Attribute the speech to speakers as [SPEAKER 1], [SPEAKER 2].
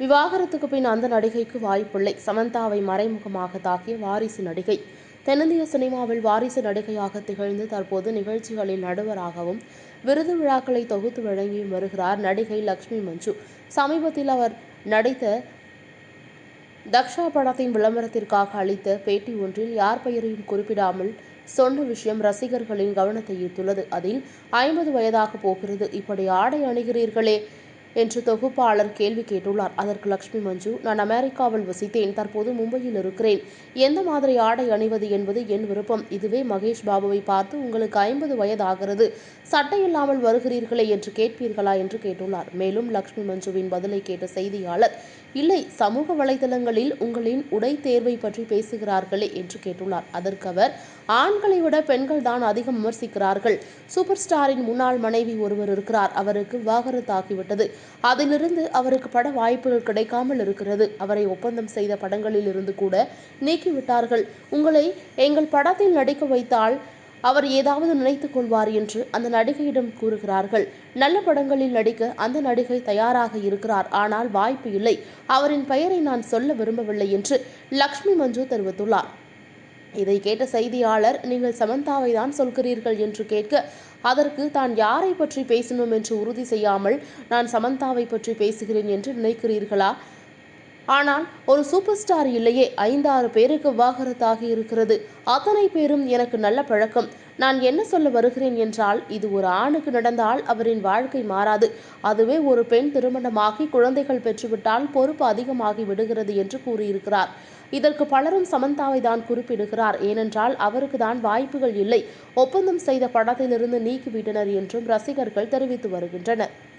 [SPEAKER 1] விவாகரத்துக்கு பின் அந்த நடிகைக்கு வாய்ப்பில்லை. சமந்தாவை மறைமுகமாக தாக்கிய வாரிசு நடிகை. தென்னிந்திய சினிமாவில் வாரிசு நடிகையாக திகழ்ந்து தற்போது நிகழ்ச்சிகளில் நடுவராகவும் விருது விழாக்களை தொகுத்து வழங்கியும் வருகிறார் நடிகை லக்ஷ்மி மஞ்சு. சமீபத்தில் அவர் நடித்த தக்ஷா படத்தின் விளம்பரத்திற்காக அளித்த பேட்டி ஒன்றில் யார் பெயரையும் குறிப்பிடாமல் சொன்ன விஷயம் ரசிகர்களின் கவனத்தை ஈர்த்துள்ளது. அதில் ஐம்பது வயதாக போகிறது. இப்படி ஆடை அணிகிறீர்களே என்று தொகுப்பாளர் கேள்வி கேட்டுள்ளார். அதற்கு லக்ஷ்மி மஞ்சு நான் அமெரிக்காவில் வசித்தேன் தற்போது மும்பையில் இருக்கிறேன். எந்த மாதிரி ஆடை அணிவது என்பது என் விருப்பம். இதுவே மகேஷ் பாபுவை பார்த்து உங்களுக்கு ஐம்பது வயதாகிறது. சட்டை இல்லாமல் வருகிறீர்களே என்று கேட்பீர்களா? என்று கேட்டுள்ளார். மேலும் லக்ஷ்மி மஞ்சுவின் பதிலை கேட்ட செய்தியாளர் இல்லை சமூக வலைதளங்களில் உங்களின் உடை தேர்வை பற்றி பேசுகிறார்களே என்று கேட்டுள்ளார். அதற்கு அவர் ஆண்களை விட பெண்கள் தான் அதிகம் விமர்சிக்கிறார்கள். சூப்பர் ஸ்டாரின் முன்னாள் மனைவி ஒருவர் இருக்கிறார். அவருக்கு விவாகரத்து ஆகிவிட்டது அதிலிருந்து அவருக்கு பட வாய்ப்புகள் கிடைக்காமல் இருக்கிறது. அவரை ஒப்பந்தம் செய்த படங்களில் இருந்து கூட நீக்கிவிட்டார்கள். உங்களை எங்கள் படத்தில் நடிக்க வைத்தால் அவர் ஏதாவது நினைத்துக் கொள்வார் என்று அந்த நடிகையிடம் கூறுகிறார்கள். நல்ல படங்களில் நடிக்க அந்த நடிகை தயாராக இருக்கிறார். ஆனால் வாய்ப்பு இல்லை. அவரின் பெயரை நான் சொல்ல விரும்பவில்லை என்று லக்ஷ்மி மஞ்சு தெரிவித்துள்ளார். இதை கேட்ட செய்தியாளர் நீங்கள் சமந்தாவை தான் சொல்கிறீர்கள் என்று கேட்க அதற்கு தான் யாரை பற்றி பேசணும் என்று உறுதி செய்யாமல் நான் சமந்தாவை பற்றி பேசுகிறேன் என்று நினைக்கிறீர்களா? ஆனால் ஒரு சூப்பர் ஸ்டார் இல்லையே ஐந்தாறு பேருக்கு விவாகரத்தாகி இருக்கிறது. அத்தனை பேரும் எனக்கு நல்ல பழக்கம். நான் என்ன சொல்ல வருகிறேன் என்றால் இது ஒரு ஆணுக்கு நடந்தால் அவரின் வாழ்க்கை மாறாது. அதுவே ஒரு பெண் திருமணமாகி குழந்தைகள் பெற்றுவிட்டால் பொறுப்பு அதிகமாகி விடுகிறது என்று கூறியிருக்கிறார். இதற்கு பலரும் சமந்தாவை தான் குறிப்பிடுகிறார். ஏனென்றால் அவருக்கு தான் வாய்ப்புகள் இல்லை. ஒப்பந்தம் செய்த படத்திலிருந்து நீக்கிவிட்டனர் என்றும் ரசிகர்கள் தெரிவித்து வருகின்றனர்.